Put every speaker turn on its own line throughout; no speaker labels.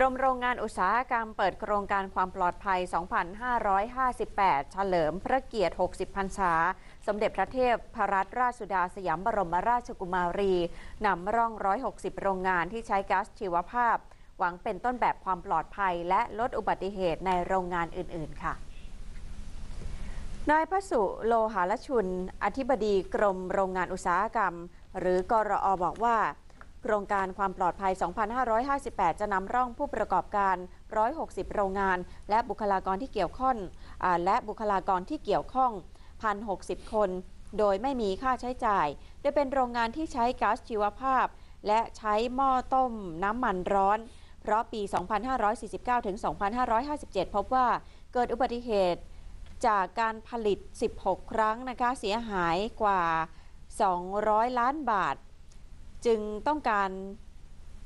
รมโรงงานอุตสาหกรรมเปิดโครงการความปลอดภัย 2558 เฉลิมพระเกียรติ 60 พรรษา สมเด็จพระเทพพรัตนราชสุดาสยามบรมราชกุมารี นำร่อง 160 โรงงานที่ใช้ก๊าซชีวภาพ หวังเป็นต้นแบบความปลอดภัย และลดอุบัติเหตุในโรงงานอื่น ๆ ค่ะนายพระสุโลหารชุน อธิบดีกรมโรงงานอุตสาหกรรม หรือกรอบอกว่า โครงการความปลอดภัย 2558 จะนำร่องผู้ประกอบการ 160 โรงงาน และบุคลากรที่เกี่ยวข้องและบุคลากรที่เกี่ยวข้อง 1,060 คน โดยไม่มีค่าใช้จ่าย โดยเป็นโรงงานที่ใช้ก๊าซชีวภาพ และใช้หม้อต้มน้ำมันร้อน เพราะปี 2549 ถึง 2557 พบว่าเกิดอุบัติเหตุจากการผลิต 16 ครั้งนะคะ เสียหายกว่า 200 ล้านบาท จึงต้องการ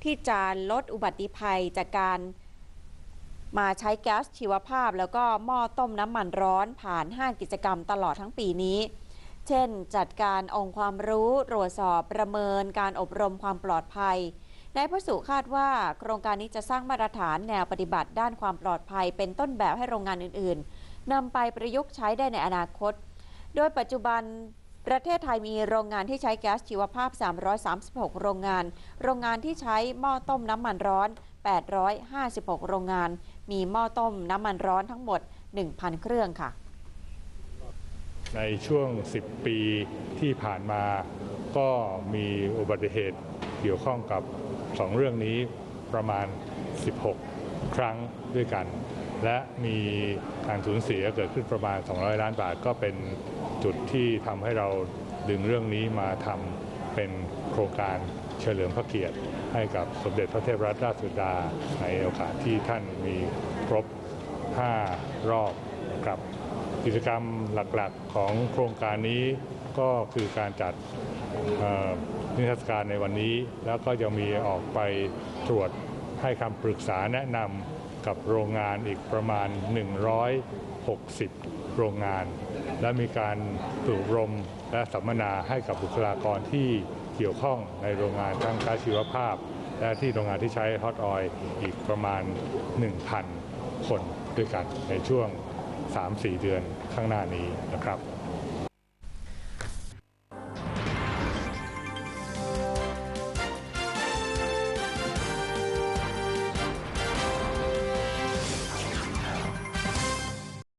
ที่จะลดอุบัติภัยจากการมาใช้แก๊สชีวภาพ แล้วก็หม้อต้มน้ำมันร้อนผ่าน5กิจกรรมตลอดทั้งปีนี้ เช่น จัดการองค์ความรู้ตรวจสอบประเมินการอบรมความปลอดภัยนายพสุคาดว่าโครงการนี้จะสร้างมาตรฐานแนวปฏิบัติด้านความปลอดภัย เป็นต้นแบบให้โรงงานอื่น ๆนำไปประยุกต์ใช้ได้ในอนาคต โดยปัจจุบัน ประเทศไทยมีโรงงานที่ใช้แก๊สชีวภาพ 336 โรงงาน โรงงานที่ใช้หม้อต้มน้ำมันร้อน 856 โรงงาน มีหม้อต้มน้ำมันร้อนทั้งหมด 1,000 เครื่องค่ะ
ในช่วง 10 ปีที่ผ่านมาก็มีอุบัติเหตุเกี่ยวข้องกับ 2 เรื่องนี้ประมาณ 16 ครั้งด้วยกัน และมีการสูญเสียเกิดขึ้นประมาณ 200 ล้านบาทก็เป็น จุดที่ทำให้เราดึงเรื่องนี้มาทำเป็นโครงการเฉลิมพระเกียรติ ให้กับสมเด็จพระเทพรัตนราชสุดาในโอกาสที่ท่านมีครบ 5 รอบนะครับกิจกรรมหลักๆของโครงการนี้ก็คือการจัดนิทรรศการในวันนี้ แล้วก็จะมีออกไปตรวจให้คำปรึกษาแนะนำกับโรงงานอีกประมาณ 160 โรงงาน และมีการฝึกรมและสัมมนาให้กับบุคลากรที่เกี่ยวข้องในโรงงานทั้งก๊าซชีวภาพ และที่โรงงานที่ใช้ฮอตออยล์อีกประมาณ 1,000 คนด้วยกันในช่วง 3-4 เดือนข้างหน้านี้นะครับ